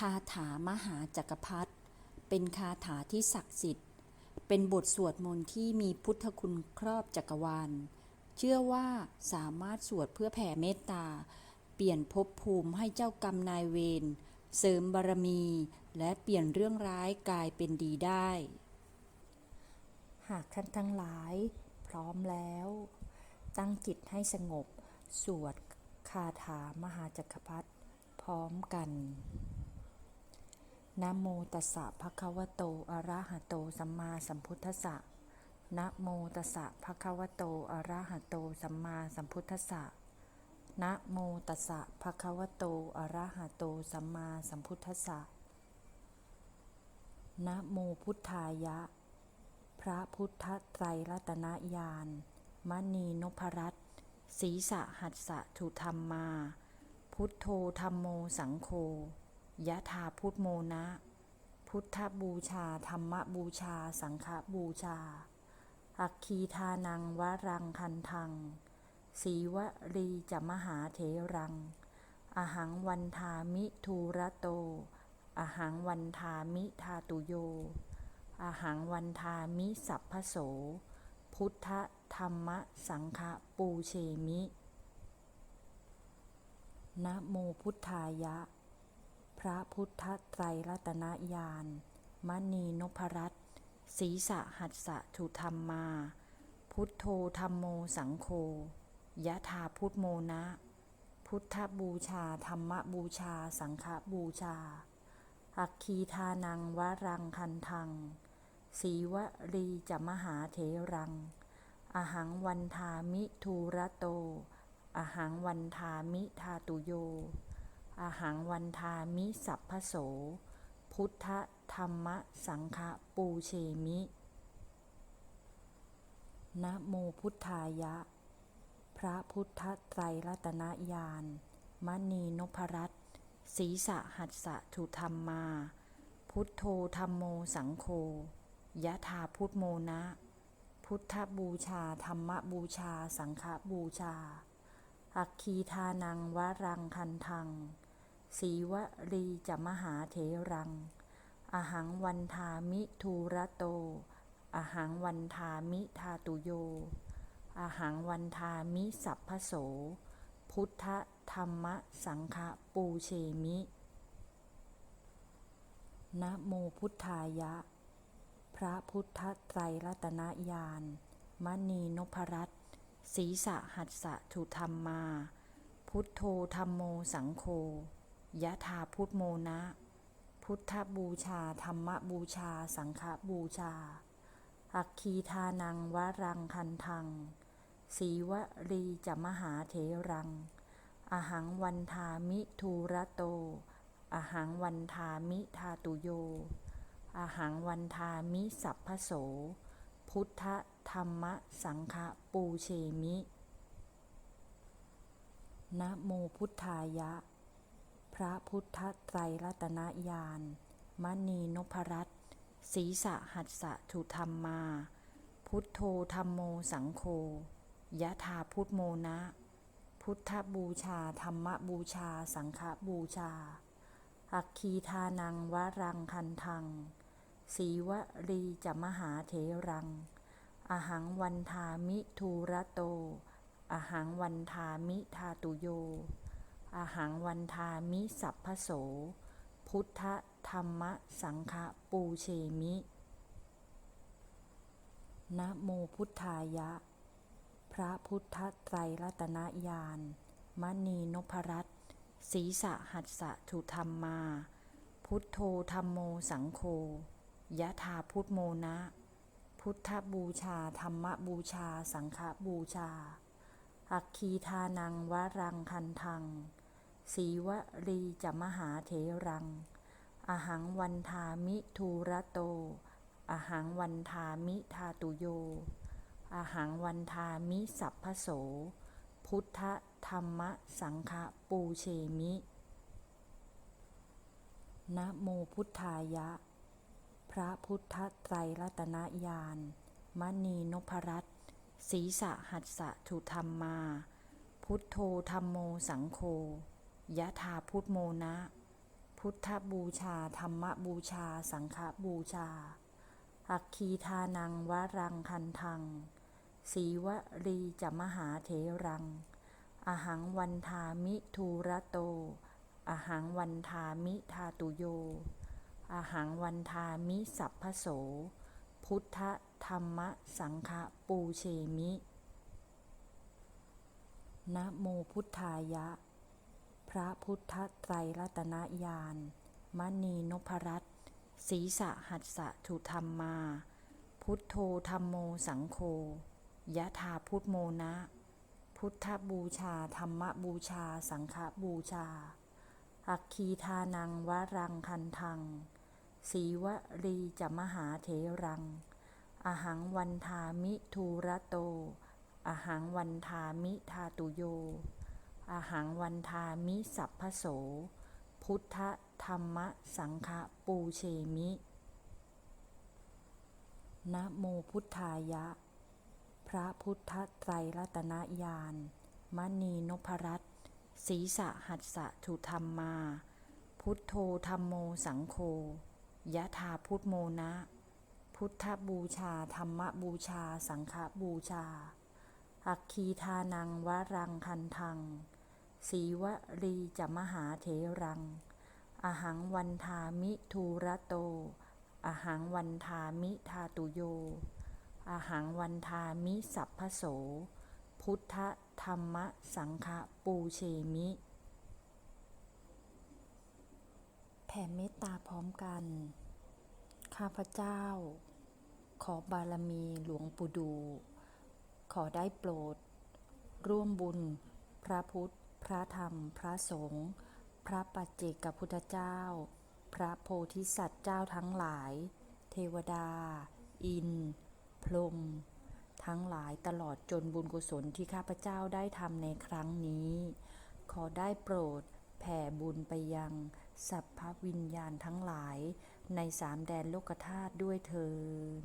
คาถามหาจักรพรรดิเป็นคาถาที่ศักดิ์สิทธิ์ เป็นบทสวดมนต์ที่มีพุทธคุณครอบจักรวาล เชื่อว่าสามารถสวดเพื่อแผ่เมตตา เปลี่ยนภพภูมิให้เจ้ากรรมนายเวร เสริมบารมี และเปลี่ยนเรื่องร้ายกลายเป็นดีได้ หากท่านทั้งหลาย พร้อมแล้ว ตั้งจิตให้สงบ สวดคาถามหาจักรพรรดิพร้อมกัน นะโมตัสสะภะคะวะโต อะระหะโต สัมมาสัมพุทธัสสะนะโมตัสสะภะคะวะโต อะระหะโต สัมมาสัมพุทธัสสะนะโมตัสสะภะคะวะโต อะระหะโต สัมมาสัมพุทธัสสะนะโมพุทธายะ พระพุทธไตรรัตนญาณ มณีนพรัตน์ศีสะหัสสะถุธรรมมา พุทโธธรรมโมสังโฆ ยะถาพุทโมนะ พุทธบูชา ธรรมบูชา สังฆบูชา อัคคีทานังวรังคันทัง สีวรีจะมหาเถรัง อหังวันทามิทูระโต อหังวันทามิทาตุโย อหังวันทามิสัพพโส พุทธธรรมสังฆปูเชมินะโมพุทธายะ พระพุทธไตรรัตนญาณมณีนพรัตน์ศีสะหัสสะถุธรรมมา พุทโธธรรมโมสังโฆยะถาพุทโมนะ พุทธบูชาธรรมบูชาสังฆบูชา อัคคีทานังวรังคันทัง สีวรีจะมหาเถรัง อหังวันทามิทูระโต อหังวันทามิทาตุโย อหังวันทามิสัพพโส พุทธธรรมสังฆปูเชมินะโมพุทธายะ พระพุทธไตรรัตนญาณมณีนพรัตน์ศีสะหัสสะถุธรรมมา พุทโธธรรมโมสังโฆยะถาพุทโมนะ พุทธบูชาธรรมบูชาสังฆบูชา อัคคีทานังวรังคันทัง สีวรีจะมหาเถรัง อหังวันทามิทูระโต อหังวันทามิทาตุโย อหังวันทามิสัพพโส พุทธธรรมสังฆปูเชมินะโมพุทธายะ พระพุทธไตรรัตนญาณมณีนพรัตน์ศีสะหัสสะถุธรรมมา พุทโธธรรมโมสังโฆ ยะถาพุทโมนะ พุทธบูชา ธรรมบูชา สังฆบูชา อัคคีทานังวรังคันทัง สีวรีจะมหาเถรัง อหังวันทามิทูระโต อหังวันทามิทาตุโย อหังวันทามิสัพพโส พุทธธรรมสังฆปูเชมินะโมพุทธายะ ระพุทธไตรรัตนญาณมณีนพรัตน์ศีสะหัสสะถุธรรมมา พุทโธธรรมโมสังโฆยะถาพุทโมนะ พุทธบูชา ธรรมบูชา สังฆบูชา อัคคีทานังวรังคันทัง สีวรีจะมหาเถรัง อหังวันทามิทูระโต อหังวันทามิทาตุโย อหังวันทามิสัพพโส พุทธธรรมสังฆปูเชมินะโมพุทธายะ พระพุทธไตรรัตนญาณมณีนพรัตน์ศีสะหัสสะถุธรรมมา พุทโธธรรมโมสังโฆยะถาพุทโมนะ พุทธบูชาธรรมบูชาสังฆบูชา อัคคีทานังวรังคันทัง สีวรีจะมหาเถรัง อหังวันทามิทูระโต อหังวันทามิทาตุโย อหังวันทามิสัพพโส พุทธธรรมสังฆปูเชมินะโมพุทธายะ พระพุทธไตรรัตนญาณมณีนพรัตศีสะหัสสะถุธรรมมา พุทโธธรรมโมสังโฆ ยะถาพุทโมนะ พุทธบูชา ธรรมบูชา สังฆบูชา อัคคีทานังวรังคันทัง สีวรีจะมหาเถรัง อหังวันทามิทูระโต อหังวันทามิทาตุโย อหังวันทามิสัพพโส พุทธธรรมสังฆปูเชมินะโมพุทธายะ พระพุทธไตรรัตนญาณมณีนพรัตน์ศีสะหัสสะทุธรรมมา พุทโธธรรมโมสังโฆยะธาพุทโมนะ พุทธบูชา ธรรมบูชา สังฆบูชา อัคคีทานังวรังคันทัง สีวรีจะมหาเถรัง อหังวันทามิทูระโต อหังวันทามิทาตุโย อหังวันทามิสัพพโส พุทธธรรมสังฆปูเชมิ นะโมพุทธายะ พระพุทธไตรรัตนญาณมณีนพรัตศีสะหัสสะทุธรรมมา พุทโธธรรมโมสังโฆยะธาพุทโมนะ พุทธบูชาธรรมบูชาสังฆบูชาอัคคีทานังวรังคันทัง สีวรีจะมหาเถรัง อหังวันทามิทูระโต อหังวันทามิทาตุโย อหังวันทามิสัพพโส พุทธธรรมสังฆปูเชมิ แผ่เมตตาพร้อมกัน ข้าพเจ้า ขอบารมีหลวงปู่ดู ขอได้โปรด ร่วมบุญ พระพุทธ พระธรรม พระสงฆ์ พระปัจเจกพุทธเจ้า พระโพธิสัตว์เจ้าทั้งหลาย เทวดา อินทร์พรหม ทั้งหลายตลอดจนบุญกุศลที่ข้าพเจ้าได้ทำในครั้งนี้ ขอได้โปรดแผ่บุญไปยังสัพพวิญญาณทั้งหลายในสามแดนโลกธาตุด้วยเทิน